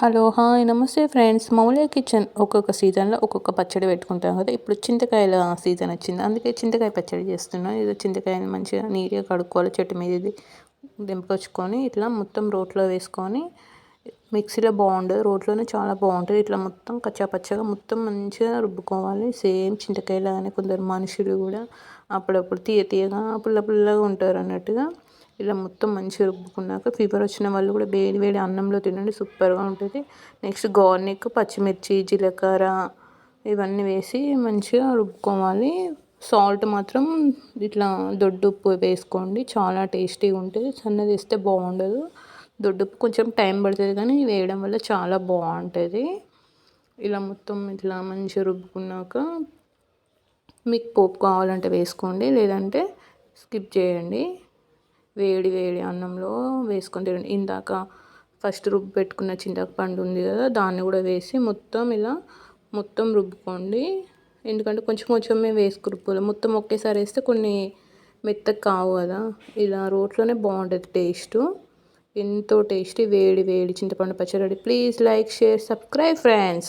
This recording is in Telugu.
హలో హాయ్ నమస్తే ఫ్రెండ్స్. మౌలిక కిచెన్ ఒక్కొక్క సీజన్లో ఒక్కొక్క పచ్చడి పెట్టుకుంటాం కదా. ఇప్పుడు చింతకాయల సీజన్ వచ్చింది. అందుకే చింతకాయ పచ్చడి చేస్తున్నాను ఇది చింతకాయని మంచిగా నీట్గా కడుక్కోవాలి. చెట్టు మీద ఇది దింపకొచ్చుకొని ఇట్లా మొత్తం రోట్లో వేసుకొని మిక్సీలో బాగుండదు. రోట్లోనే చాలా బాగుంటుంది. ఇట్లా మొత్తం కచ్చా పచ్చగా మొత్తం మంచిగా రుబ్బుకోవాలి. సేమ్ చింతకాయలాగానే కొందరు మనుషులు కూడా అప్పుడప్పుడు తీయ తీయగా పుల్ల పుల్లగా ఉంటారు అన్నట్టుగా ఇలా మొత్తం మంచిగా రుబ్బుకున్నాక ఫీవర్ వచ్చిన వాళ్ళు కూడా వేడి వేడి అన్నంలో తినండి సూపర్గా ఉంటుంది. నెక్స్ట్ గార్నిక్ పచ్చిమిర్చి జీలకర్ర ఇవన్నీ వేసి మంచిగా రుబ్బుకోవాలి. సాల్ట్ మాత్రం ఇట్లా దొడ్డుప్పు వేసుకోండి చాలా టేస్టీగా ఉంటుంది. సన్నది వేస్తే బాగుండదు. దొడ్డుప్పు కొంచెం టైం పడుతుంది కానీ వేయడం వల్ల చాలా బాగుంటుంది. ఇలా మొత్తం ఇట్లా మంచిగా రుబ్బుకున్నాక మీకు పోపు కావాలంటే వేసుకోండి లేదంటే స్కిప్ చేయండి. వేడి వేడి అన్నంలో వేసుకొని తినండి. ఇందాక ఫస్ట్ రుబ్బు పెట్టుకున్న చింతపండు ఉంది కదా దాన్ని కూడా వేసి మొత్తం ఇలా మొత్తం రుబ్బుకోండి. ఎందుకంటే కొంచెం కొంచెమే వేసుకు రుబ్బుకోవాలి. మొత్తం ఒకేసారి వేస్తే కొన్ని మెత్తగా కావు కదా. ఇలా రోట్లోనే బాగుంటుంది టేస్ట్. ఎంతో టేస్టీ వేడి వేడి చింతపండు పచ్చడి. Please like share subscribe friends.